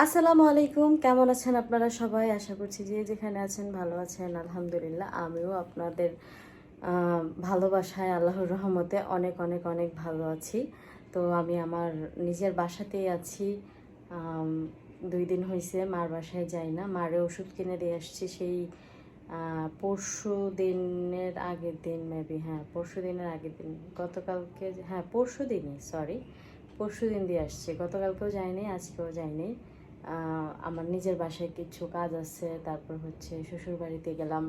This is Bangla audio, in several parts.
আসসালামু আলাইকুম। কেমন আছেন আপনারা সবাই? আশা করছি যে যেখানে আছেন ভালো আছেন। আলহামদুলিল্লাহ, আমিও আপনাদের ভালোবাসায়, আল্লাহর রহমতে অনেক অনেক অনেক ভালো আছি। তো আমি আমার নিজের বাসাতেই আছি। দুই দিন হয়েছে মার বাসায় যাই না। মারে ওষুধ কিনে দিয়ে আসছি সেই পরশু দিনের আগের দিন মেবি হ্যাঁ পরশু দিনের আগের দিন। গতকালকে হ্যাঁ পরশু দিনই সরি পরশু দিন দিয়ে আসছি। গতকালকেও যাইনি, আজকেও যাইনি। আমার নিজের বাসায় কিছু কাজ আছে, তারপর হচ্ছে শ্বশুর বাড়িতে গেলাম।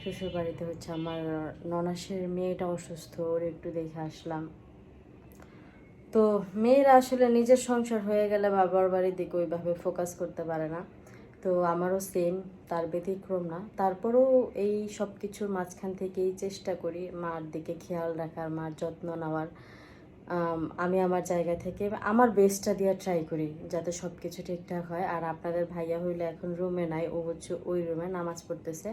শ্বশুর বাড়িতে হচ্ছে আমার ননাসের মেয়েটা অসুস্থ, ওর একটু দেখে আসলাম। তো মেয়েরা আসলে নিজের সংসার হয়ে গেলে বাবার বাড়ির দিকে ওইভাবে ফোকাস করতে পারে না। তো আমারও সেম তার ব্যতিক্রম না। তারপরেও এই সব কিছুর মাঝখান থেকেই চেষ্টা করি মার দিকে খেয়াল রাখার, মার যত্ন নেওয়ার। আম, আমি আমার জায়গা থেকে আমার বেস্টটা দিয়ে ট্রাই করি যাতে সব কিছু ঠিকঠাক হয়। আর আপনাদের ভাইয়া হইলে এখন রুমে নাই ও হচ্ছে ওই রুমে নামাজ পড়তেছে।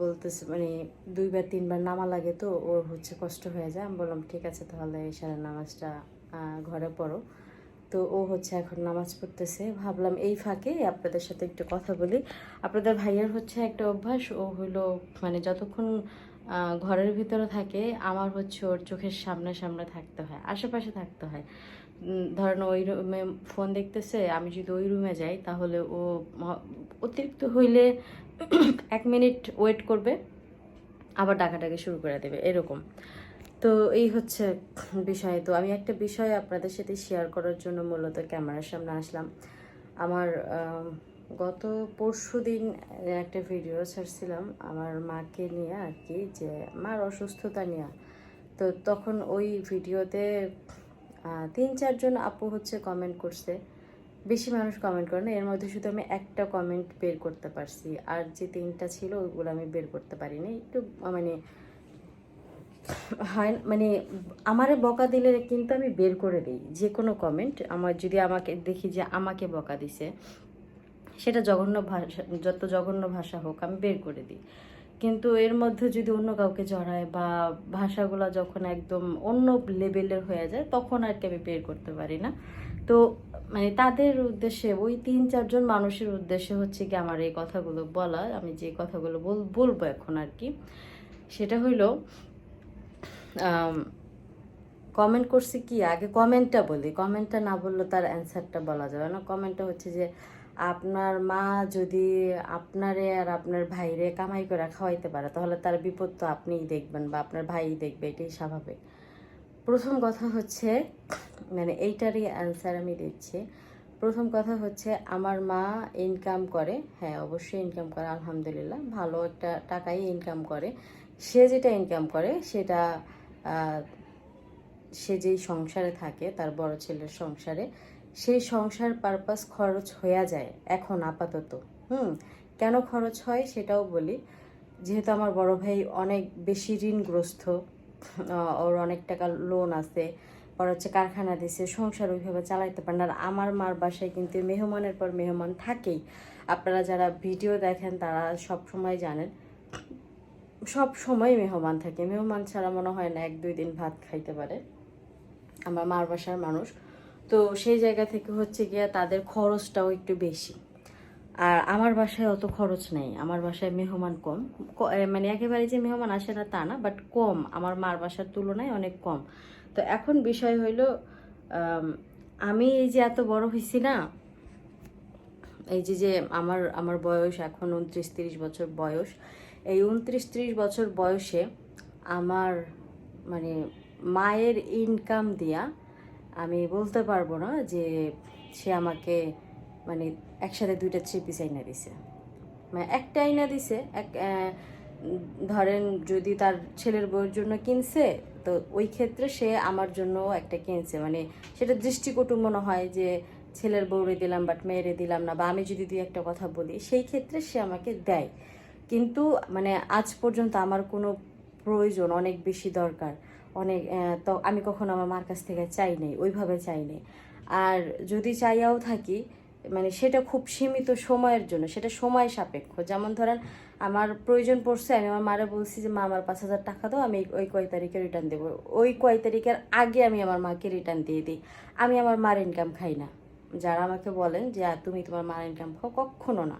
বলতেছে মানে দুইবার তিনবার নামা লাগে তো ওর হচ্ছে কষ্ট হয়ে যায়। আমি বললাম ঠিক আছে তাহলে এশারের নামাজটা ঘরে পড়ো। তো ও হচ্ছে এখন নামাজ পড়তেছে। ভাবলাম এই ফাঁকে আপনাদের সাথে একটু কথা বলি। আপনাদের ভাইয়ার হচ্ছে একটা অভ্যাস ও হলো মানে যতক্ষণ ঘরের ভিতরে থাকে আমার হচ্ছে ওর চোখের সামনে সামনে থাকতে হয় আশেপাশে থাকতে হয়। ধরেন ওই রুমে ফোন দেখতেছে আমি যদি ওই রুমে যাই তাহলে ও অতিরিক্ত হইলে এক মিনিট ওয়েট করবে আবার ডাকাডাকি শুরু করে দেবে এরকম। তো এই হচ্ছে বিষয়। তো আমি একটা বিষয় আপনাদের সাথে শেয়ার করার জন্য মূলত ক্যামেরার সামনে আসলাম। আমার আম, গত পরশু দিন একটা ভিডিও ছাড়ছিলাম আমার মাকে নিয়ে আর কি, যে মার অসুস্থতা নিয়ে। তো তখন ওই ভিডিওতে তিন চারজন আপু হচ্ছে কমেন্ট করছে। বেশি মানুষ কমেন্ট করে না, এর মধ্যে শুধু আমি একটা কমেন্ট বের করতে পারছি। আর যে তিনটা ছিল, ওইগুলো আমি বের করতে পারিনি। একটু মানে হয় মানে আমারে বকা দিলে কিন্তু আমি বের করে দিই। যে কোনো কমেন্ট আমার যদি আমাকে, দেখি যে আমাকে বকা দিছে সেটা জঘন্য ভাষা, যত জঘন্য ভাষা হোক, আমি বের করে দিই। কিন্তু এর মধ্যে যদি অন্য কাউকে জড়ায় বা ভাষাগুলো যখন একদম অন্য লেভেলের হয়ে যায়, তখন আর কি আমি বের করতে পারি না। তো মানে তাদের উদ্দেশ্যে, ওই তিন চারজন মানুষের উদ্দেশ্যে হচ্ছে কি আমার এই কথাগুলো বলা আমি যে কথাগুলো বল- বলব এখন আর কি, সেটা হইল কমেন্ট করছি কি? আগে কমেন্টটা বলি। কমেন্টটা না বললে তার অ্যান্সারটা বলা যাবে না। কমেন্টটা হচ্ছে যে আপনার মা যদি আপনারে আর আপনার ভাইরে কামাই করে খাওয়াইতে পারে, তাহলে তার বিপদ তো আপনিই দেখবেন বা আপনার ভাই দেখবে, এটাই স্বাভাবিক। প্রথম কথা হচ্ছে মানে এইটারই অ্যান্সার আমি দিচ্ছি। প্রথম কথা হচ্ছে, আমার মা ইনকাম করে হ্যাঁ অবশ্যই ইনকাম করে, আলহামদুলিল্লাহ, ভালো একটা টাকাই ইনকাম করে। সে যেটা ইনকাম করে, সেটা সে যেই সংসারে থাকে, তার বড় ছেলের সংসারে সেই সংসার পারপাস খরচ হয়ে যায়, এখন আপাতত। হুম, কেন খরচ হয় সেটাও বলি। যেহেতু আমার বড় ভাই অনেক বেশি ঋণগ্রস্ত ওর অনেক টাকা লোন আছে, ওর হচ্ছে কারখানা দিছে, সংসার ওইভাবে চালাইতে পারে না। আর আমার মার বাসায় কিন্তু মেহমানের পর মেহমান থাকেই। আপনারা যারা ভিডিও দেখেন তারা সব সময় জানেন, সব সময় মেহমান থাকে। মেহমান ছাড়া মনে হয় না এক দুই দিন ভাত খাইতে পারে। আমার মার বাসার মানুষ। তো সেই জায়গা থেকে হচ্ছে গিয়া তাদের খরচটাও একটু বেশি। আর আমার বাসায় অত খরচ নেই আমার বাসায় মেহমান কম। মানে একেবারে যে মেহমান আসে না তা না বাট কম। আমার মার বাসার তুলনায় অনেক কম। তো এখন বিষয় হইল আম, এই যে এত বড় হয়েছি না এই যে যে আমার আমার বয়স এখন উনত্রিশ তিরিশ বছর বয়স এই উনত্রিশ তিরিশ বছর বয়সে আমার মানে মায়ের ইনকাম দিয়া আমি বলতে পারব না যে সে আমাকে মানে একসাথে দুইটা থ্রি পিস আইনা দিছে। মানে একটা আইনা দিছে, এক ধরেন যদি তার ছেলের বউয়ের জন্য কিনছে, তো ওই ক্ষেত্রে সে আমার জন্য একটা কিনছে। মানে সেটা দৃষ্টিকটু মনে হয় যে ছেলের বউরে দিলাম বাট মেয়েরে দিলাম না, বা আমি যদি দুই একটা কথা বলি, সেই ক্ষেত্রে সে আমাকে দেয়। কিন্তু মানে আজ পর্যন্ত আমার কোনো প্রয়োজন অনেক বেশি দরকার। অনেক তো আমি কখনো আমার মার কাছ থেকে চাই নাই, ওইভাবে চাই নাই। আর যদি চাইয়াও থাকি মানে সেটা খুব সীমিত সময়ের জন্য, সেটা সময় সাপেক্ষ। যেমন ধরেন, আমার প্রয়োজন পড়ছে, আমি আমার মারে বলছি যে, মা, আমার পাঁচ হাজার টাকা দাও, আমি ওই কয় তারিখে রিটার্ন দেবো। ওই কয় তারিখের আগে আমি আমার মাকে রিটার্ন দিয়ে দিই। আমি আমার মার ইনকাম খাই না। যারা আমাকে বলেন যে তুমি তোমার মার ইনকাম খাও, কখনো না।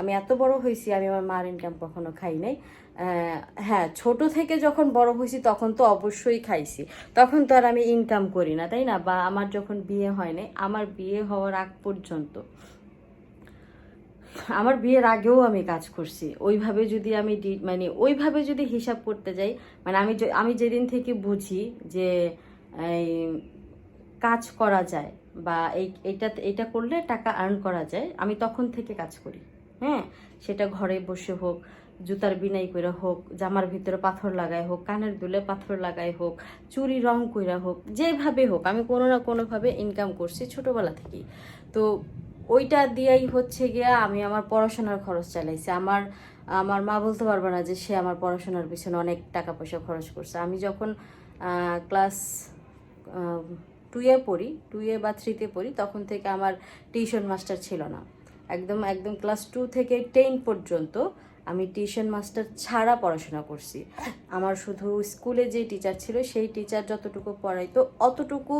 আমি এত বড় হয়েছি আমি আমার মার ইনকাম কখনো খাই নাই। হ্যাঁ ছোট থেকে যখন বড় হয়েছি তখন তো অবশ্যই খাইছি। তখন তো আর আমি ইনকাম করি না, তাই না? বা আমার যখন বিয়ে হয় নাই, আমার বিয়ে হওয়ার আগ পর্যন্ত, আমার বিয়ের আগেও আমি কাজ করছি। ওইভাবে যদি আমি মানে ওইভাবে যদি হিসাব করতে যাই মানে আমি আমি যেদিন থেকে বুঝি যে কাজ করা যায় বা এই এটা এটা করলে টাকা আর্ন করা যায়, আমি তখন থেকে কাজ করি। হ্যাঁ সেটা ঘরে বসে হোক জুতার বিনাই করে হোক, জামার ভিতরে পাথর লাগাই হোক, কানের দুলে পাথর লাগাই হোক, চুরি রং কইরা হোক, যেভাবে হোক, আমি কোনো না কোনোভাবে ইনকাম করছি ছোটবেলা থেকেই। তো ওইটা দিয়েই হচ্ছে গিয়া আমি আমার পড়াশোনার খরচ চালাইছি। আমার আমার মা বলতে পারবে না যে সে আমার পড়াশোনার পিছনে অনেক টাকা পয়সা খরচ করছে। আমি যখন ক্লাস টুয়ে পড়ি টুয়ে বা থ্রিতে পড়ি, তখন থেকে আমার টিউশন মাস্টার ছিল না। একদম একদম ক্লাস টু থেকে টেন পর্যন্ত আমি টিউশন মাস্টার ছাড়া পড়াশোনা করছি। আমার শুধু স্কুলে যে টিচার ছিল, সেই টিচার যতটুকু পড়াইতো, অতটুকু,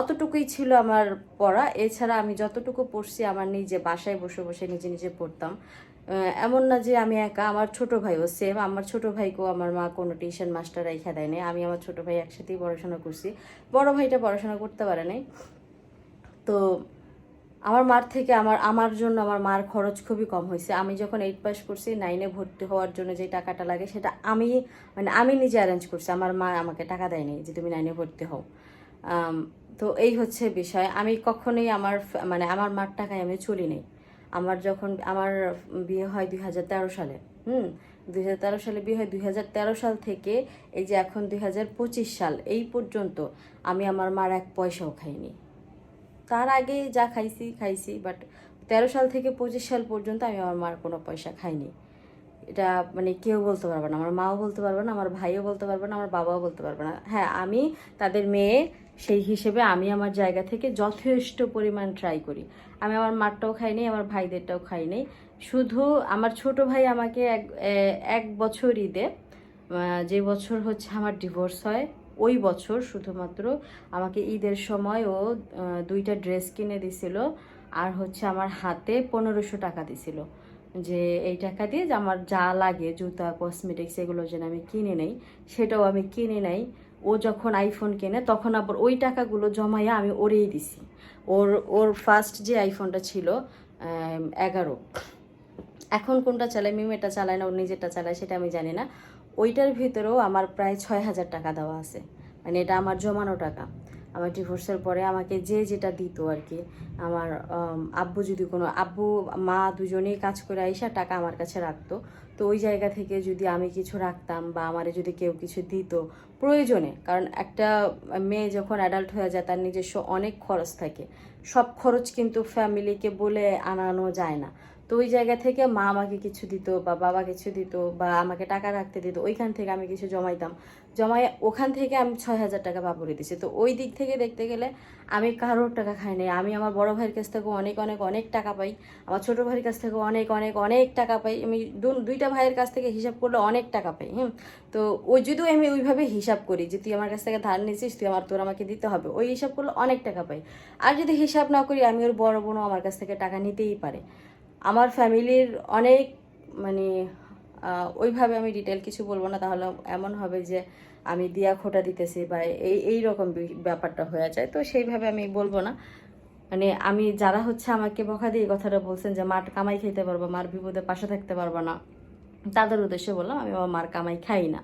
অতটুকুই ছিল আমার পড়া। এছাড়া আমি যতটুকু পড়ছি, আমার নিজে বাসায় বসে বসে নিজে নিজে পড়তাম। এমন না যে আমি একা, আমার ছোট ভাইও সেম আমার ছোট ভাইকেও আমার মা কোনো টিউশন মাস্টার রেখা দেয় নাই। আমি আমার ছোট ভাই একসাথেই পড়াশোনা করছি। বড় ভাইটা পড়াশোনা করতে পারে নাই। তো আমার মার থেকে আমার আমার জন্য আমার মার খরচ খুবই কম হয়েছে। আমি যখন এইট পাস করছি নাইনে ভর্তি হওয়ার জন্য যে টাকাটা লাগে, সেটা আমি মানে আমি নিজে অ্যারেঞ্জ করছি। আমার মা আমাকে টাকা দেয়নি যে তুমি নাইনে ভর্তি হও। তো এই হচ্ছে বিষয়। আমি কখনোই আমার মানে আমার মার টাকায় আমি চলি নেই। আমার যখন, আমার বিয়ে হয় দুই হাজার তেরো সালে, হুম? দুই হাজার তেরো সালে বিয়ে হয় দুই হাজার তেরো সাল থেকে এই যে এখন দুই হাজার পঁচিশ সাল, এই পর্যন্ত আমি আমার মার এক পয়সাও খাইনি। তার আগে যা খাইছি খাইছি বাট তেরো সাল থেকে পঁচিশ সাল পর্যন্ত আমি আমার মার কোনো পয়সা খাইনি। এটা মানে কেউ বলতে পারবে না, আমার মাও বলতে পারবে না, আমার ভাইও বলতে পারবে না, আমার বাবাও বলতে পারবে না। হ্যাঁ আমি, তাদের মেয়ে, সেই হিসেবে আমি আমার জায়গা থেকে যথেষ্ট পরিমাণ ট্রাই করি। আমি আমার মারটাও খাইনি আমার ভাইদেরটাও খাইনি শুধু আমার ছোট ভাই আমাকে এক এক বছর ঈদে যে বছর হচ্ছে আমার ডিভোর্স হয় ওই বছর শুধুমাত্র আমাকে ঈদের সময় ও দুইটা ড্রেস কিনে দিছিল আর হচ্ছে আমার হাতে পনেরোশো টাকা দিছিল। যে এই টাকা দিয়ে আমার যা লাগে, জুতা কসমেটিক্স এগুলো যেন আমি কিনে নেই, সেটাও আমি কিনে নেই। ও যখন আইফোন কেনে, তখন আবার ওই টাকাগুলো জমাইয়া আমি ওরেই দিছি। ওর ওর ফার্স্ট যে আইফোনটা ছিল এগারো। এখন কোনটা চালায় মিমেটা চালায় না ওর নিজেরটা চালায়, সেটা আমি জানি না। ওইটার ভিতরেও আমার প্রায় ছয় হাজার টাকা দেওয়া আছে। মানে এটা আমার জমানো টাকা। আমার ডিভোর্সের পরে আমাকে যে যেটা দিত আর কি আমার আব্বু যদি কোনো, আব্বু, মা দুজনেই কাজ করে আইসা টাকা আমার কাছে রাখতো। তো ওই জায়গা থেকে যদি আমি কিছু রাখতাম বা আমারে যদি কেউ কিছু দিত, প্রয়োজনে, কারণ একটা মেয়ে যখন অ্যাডাল্ট হয়ে যায়, তার নিজস্ব অনেক খরচ থাকে। সব খরচ কিন্তু ফ্যামিলিকে বলে আনানো যায় না। তো ওই জায়গা থেকে মা আমাকে কিছু দিত বা বাবা কিছু দিত বা আমাকে টাকা রাখতে দিত, ওইখান থেকে আমি কিছু জমাইতাম। জমাই ওখান থেকে আমি ছয় হাজার টাকা বাবুরে দিছি। তো ওই দিক থেকে দেখতে গেলে আমি কারোর টাকা খাই নাই। আমি আমার বড় ভাইয়ের কাছ থেকে অনেক অনেক অনেক টাকা পাই। আমার ছোট ভাইয়ের কাছ থেকে অনেক অনেক অনেক টাকা পাই। আমি দুইটা ভাইয়ের কাছ থেকে হিসাব করলে অনেক টাকা পাই, হুম? তো ওই যদিও আমি ওইভাবে হিসাব করি যে, তুই আমার কাছ থেকে ধার নিয়েছিস তুই আমার, তোর আমাকে দিতে হবে। ওই হিসাব করলে অনেক টাকা পাই। আর যদি হিসাব না করি, আমি ওর বড় বোনও আমার কাছ থেকে টাকা নিতেই পারে। আমার ফ্যামিলির অনেক মানে ওইভাবে আমি ডিটেল কিছু বলব না। তাহলে এমন হবে যে আমি দিয়া খোটা দিতেছি বা এই এই রকম ব্যাপারটা হয়ে যায়। তো সেইভাবে আমি বলব না। মানে আমি, যারা হচ্ছে আমাকে বকা দিয়ে কথাটা বলছেন যে মার কামাই খেতে পারব, মার বিপদে পাশে থাকতে পারব না, তাদের উদ্দেশ্যে বললাম, আমি আমার মার কামাই খাই না।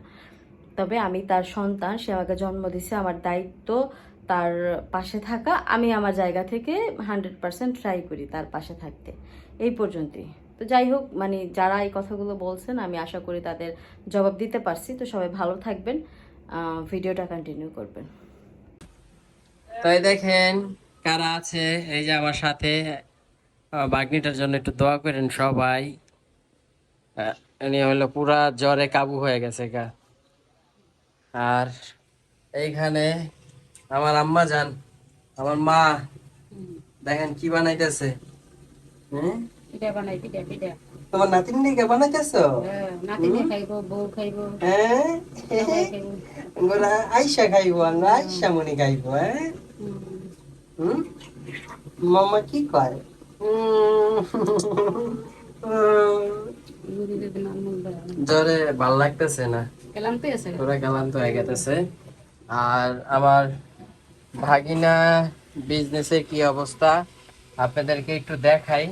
তবে আমি তার সন্তান, সে আমাকে জন্ম দিছে, আমার দায়িত্ব তার পাশে থাকা, আমি আমার জায়গা থেকে হান্ড্রেড পার্সেন্ট ট্রাই করি তার পাশে থাকতে। এই পর্যন্তই। তো যাই হোক মানে যারা এই কথাগুলো বলছেন, আমি আশা করি তাদের জবাব দিতে পারছি। তো সবাই ভালো থাকবেন ভিডিওটা কন্টিনিউ করবেন। তাই দেখেন কারা আছে, এই যে আমার সাথে বাগনিটার জন্য একটু দোয়া করেন সবাই। ইনি হলো পুরা জ্বরে কাবু হয়ে গেছে গা। আর এইখানে আমার আম্মা যান আমার মা। দেখেন কি বানাইতেছে। পিঠা তোমার নাতিন দিকে বানাইতেছো? হ্যাঁ, খাইব হ্যাঁ? আইসা আইসা মনি হ্যাঁ? মামা কি জ্বরে ভালো লাগতেছে না। কেলাম তো ক্লান্ত হয়ে গেছে আর আমার ভাগিনা বিজনেসের কি অবস্থা? আপনাদেরকে একটু দেখাই।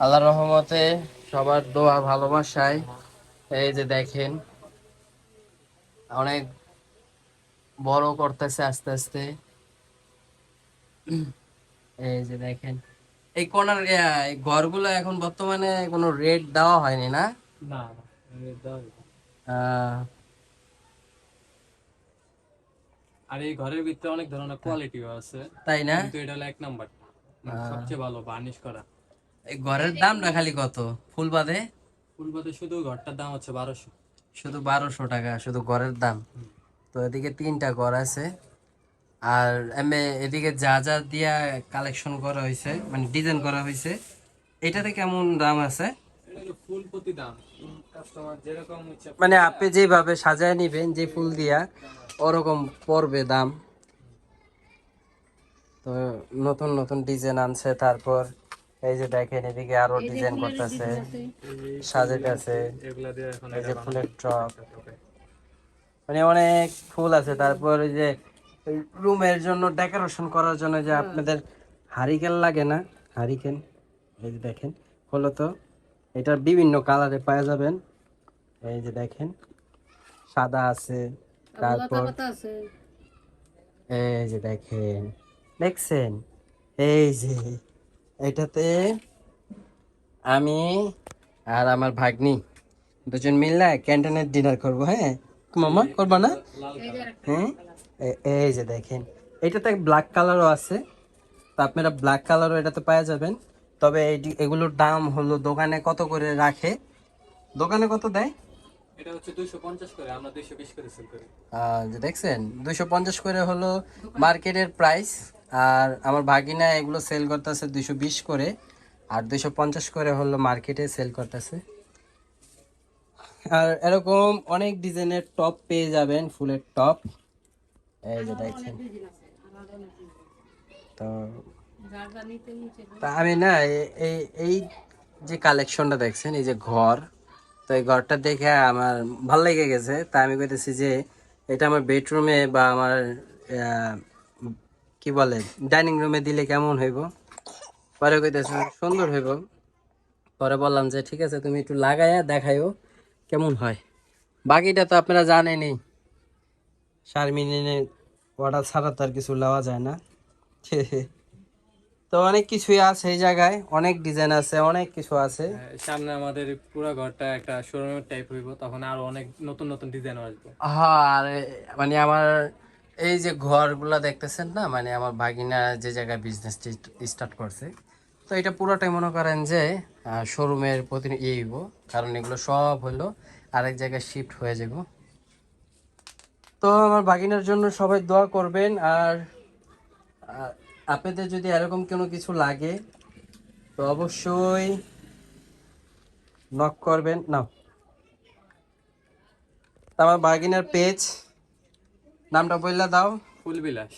আল্লাহ রহমতে সবার দোয়া ভালোবাসায়। এই যে দেখেন অনেক বড় করতেছে আস্তে আস্তে। এই যে দেখেন এই কোনার এই ঘরগুলো এখন বর্তমানে কোনো রেট দেওয়া হয়নি না? না আর এই ঘরের ভিতরে অনেক ধরনের কোয়ালিটিও আছে। তাই না? কিন্তু এটা হলো এক নাম্বার মানে সবচেয়ে ভালো বার্নিশ করা। এই ঘরের দামটা খালি কত? ফুল বাদে? ফুল বাদে শুধু ঘরটার দাম হচ্ছে বারোশো। শুধু বারোশো টাকা শুধু ঘরের দাম। তো এদিকে তিনটা ঘর আছে। আর এমনি এদিকে যা যা দিয়া কালেকশন করা হয়েছে মানে ডিজাইন করা হয়েছে এটাতে কেমন দাম আছে? এটা ফুল প্রতি দাম। কাস্টমার যেরকম মানে আপনি যেভাবে সাজায় নিবেন যে ফুল দিয়া ওরকম পড়বে দাম। তো নতুন নতুন ডিজাইন আনছে তারপর এই যে দেখেন এদিকে আরও ডিজাইন করতেছে। সাজাইতেছে এগুলা এই যে ফুলের টপ। মানে অনেক ফুল আছে। তারপর এই যে রুমের জন্য ডেকোরেশন করার জন্য যে আপনাদের হারিকেন লাগে না? হারিকেন এই যে দেখেন হলো তো। এটা বিভিন্ন কালারে পাওয়া যাবেন। এই যে দেখেন সাদা আছে। তারপর এই যে দেখেন দেখছেন? এই যে এটাতে আমি আর আমার ভাগ্নি দুজন মিললে ক্যান্টিনের ডিনার করব হ্যাঁ? মামা করব না? হ্যাঁ? এই যে দেখেন এটাতে ব্ল্যাক কালারও আছে। তো আপনারা ব্ল্যাক কালারও এটাতে পাওয়া যাবেন। তবে এগুলোর দাম হলো দোকানে কত করে রাখে? দোকানে কত দেয়? এটা হচ্ছে দুইশো পঞ্চাশ করে আমরা দুইশো বিশ করে সেল করি। যে দেখছেন দুইশো পঞ্চাশ করে হলো মার্কেটের প্রাইস আর আমার ভাগিনা এগুলো সেল করতেছে দুইশো বিশ করে আর দুইশো পঞ্চাশ করে হলো মার্কেটে সেল করতেছে। আর এরকম অনেক ডিজাইনের টপ পেয়ে যাবেন ফুলের টপ এই যে দেখছেন। তো তা আমি না এই এই যে কালেকশনটা দেখছেন এই যে ঘর তো এই ঘরটা দেখে আমার ভালো লেগে গেছে। তা আমি কইতেছি যে, এটা আমার বেডরুমে বা আমার কি বলে ডাইনিং রুমে দিলে কেমন হইব? পরে কইতেছে সুন্দর হইব। পরে বললাম যে, ঠিক আছে, তুমি একটু লাগাইয়া দেখাইও কেমন হয়। বাকিটা তো আপনারা জানেনই। শারমিনে অর্ডার ছাড়া তো আর কিছু লওয়া যায় না। তো অনেক কিছুই আছে এই জায়গায় অনেক ডিজাইন আছে অনেক কিছু আছে। হ্যাঁ, সামনে আমাদের পুরো ঘরটা একটা শোরুমের টাইপ হইব তখন আরও অনেক নতুন নতুন ডিজাইন আসবে। হ্যাঁ আর মানে আমার এই যে ঘরগুলা দেখতেছেন না মানে আমার ভাগিনা যে জায়গায় বিজনেস স্টার্ট করছে তো এটা পুরোটাই মনে করেন যে শোরুমের প্রতি ইয়ে হইব কারণ এগুলো সব হলো আরেক জায়গায় শিফট হয়ে যাব। তো আমার ভাগিনার জন্য সবাই দোয়া করবেন আর আপনাদের যদি এরকম কোনো কিছু লাগে তো অবশ্যই নক করবেন। না আমার বার্গিনার পেজ নামটা বললা দাও। ফুল বিলাস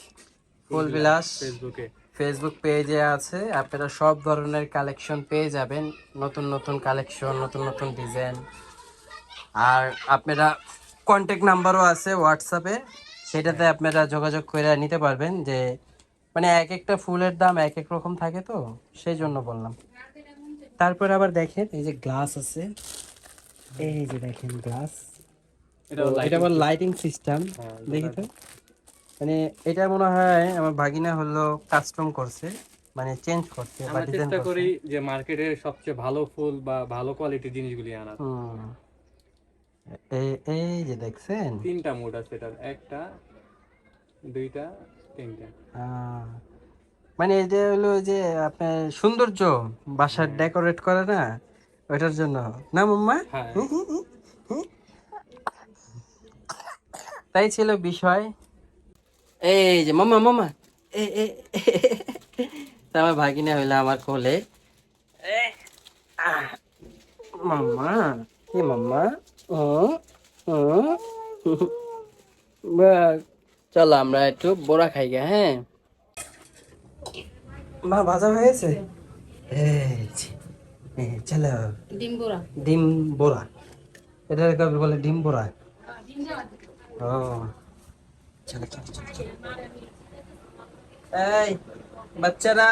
ফুল বিলাস ফেসবুকে ফেসবুক পেজে আছে। আপনারা সব ধরনের কালেকশন পেয়ে যাবেন। নতুন নতুন কালেকশন নতুন নতুন ডিজাইন আর আপনারা কন্ট্যাক্ট নাম্বারও আছে হোয়াটসঅ্যাপে সেটাতে আপনারা যোগাযোগ করে নিতে পারবেন যে মানে এক একটা ফুলের দাম এক এক রকম থাকে তো সেই জন্য বললাম। তারপর আবার দেখেন এই যে গ্লাস আছে। এই যে দেখেন গ্লাস এটা আবার লাইটিং সিস্টেম দেখি তো। মানে এটা মনে হয় আমার ভাগিনা হলো কাস্টম করছে মানে চেঞ্জ করছে বা ডিজাইন চেষ্টা করি যে মার্কেটের সবচেয়ে ভালো ফুল বা ভালো কোয়ালিটির জিনিসগুলি আনার। এই- এই যে দেখছেন? তিনটা মোড আছে এটার একটা দুইটা তিনটা। মানে এটা হলো যে আপনার সৌন্দর্য বাসার ডেকোরেট করে না ওইটার জন্য। না মাম্মা? হ্যাঁ। তাই ছিল বিষয়। এই যে মামা মামা এ এ তা আমার ভাগিনা হইল আমার কোলে। মাম্মা কি মাম্মা। ও ও। চলো আমরা একটু বড়া খাই গে হ্যাঁ? মা ভাজা হয়েছে চলো। ডিম বোড়া। ডিম বোরা এটা কবে বলে? ডিম বোরা ও চলো চলো চলো চলো। এই বাচ্চারা।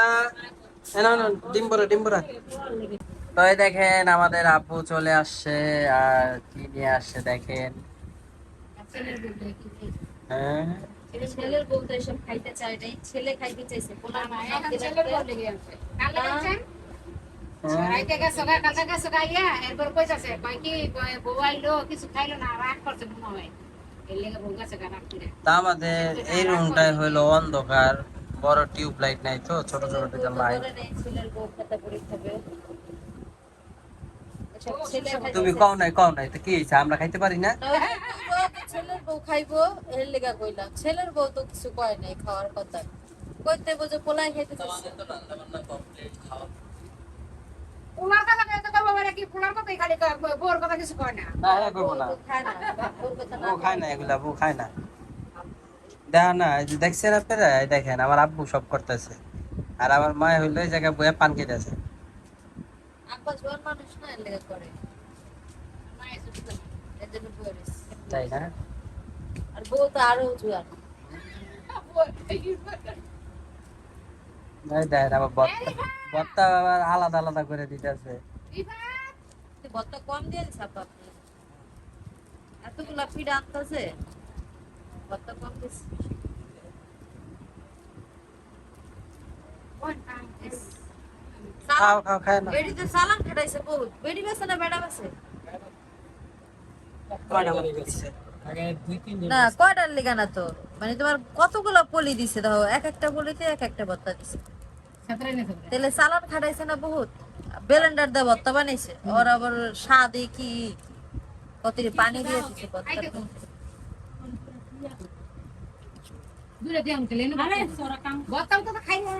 ডিম বোরা ডিম বোরা তো দেখেন আমাদের আপু চলে আসছে আর কি নিয়ে আসছে দেখেন। হ্যাঁ। ছেলের বউ তো এসব খাইতে চায় নাই ছেলে খাইতে চাইছে পোলার মা ছেলের বউ লেগে আছে। কালকে রাইতে গেছে গা কালকে গেছে গা ইয়া? এরপর কইতাছে কয় কি বউ আইলো কিছু খাইলো না রাগ করছে মনে হয়। তা আমাদের এই রুমটাই হলো অন্ধকার বড় টিউব লাইট নাই তো ছোট ছোট দুটো লাইট ছেলের বউ খেতে পড়ে খাবে এসব ছেলে খাইতে তুমি কও নাই কও নাই তো কি হয়েছে? আমরা খাইতে পারি না? ছেলের বউ খাইবো এর লেগা কইলাম। ছেলের বউ তো কিছু কয় নাই খাওয়ার কথা। কইতে বুঝে পোলাই খাইতে চাইছে। পোলার কথা কয় তো কবে কি? পোলার কথাই খালি কয়, বউর কথা কিছু কয় না। না হ্যাঁ করব না। বউ খায় না বউর কথা না বউ খায় না এগুলা বউ খায় না। দেখো না এই যে দেখছেন আপনারা? দেখেন আমার আব্বু সব করতেছে। আর আমার মা হইল এই জায়গায় বইয়া পান খেতেছে আব্বা জোয়ান মানুষ না এর লেগা করে। এর জন্য তাই না? আর বউ তো আরও এই দেখেন বত্তা। বত্তা আবার আলাদা আলাদা করে দিতেছে। তুই ভর্তা কম দিয়ে আপনি। এতগুলা পিঠা আনতেছে ভর্তা কম দিস খাও খাও খায় না। বেড়িতে সালাম খাটাইছে বহুত। বেড়ি বেছে না বেড়া বেছে? না কয়টার লেগা না তো? মানে তোমার কতগুলো পলি দিছে? দেখো এক একটা পলিতে এক একটা ভর্তা দিছে। তাহলে সালাদ খাটাইছে না বহুত? বেলেন্ডার দিয়ে ভর্তা বানাইছে? ওর আবার স্বাদে কি? কত পানি দিয়ে দিছে দূরে দিয়ে তো খাই না।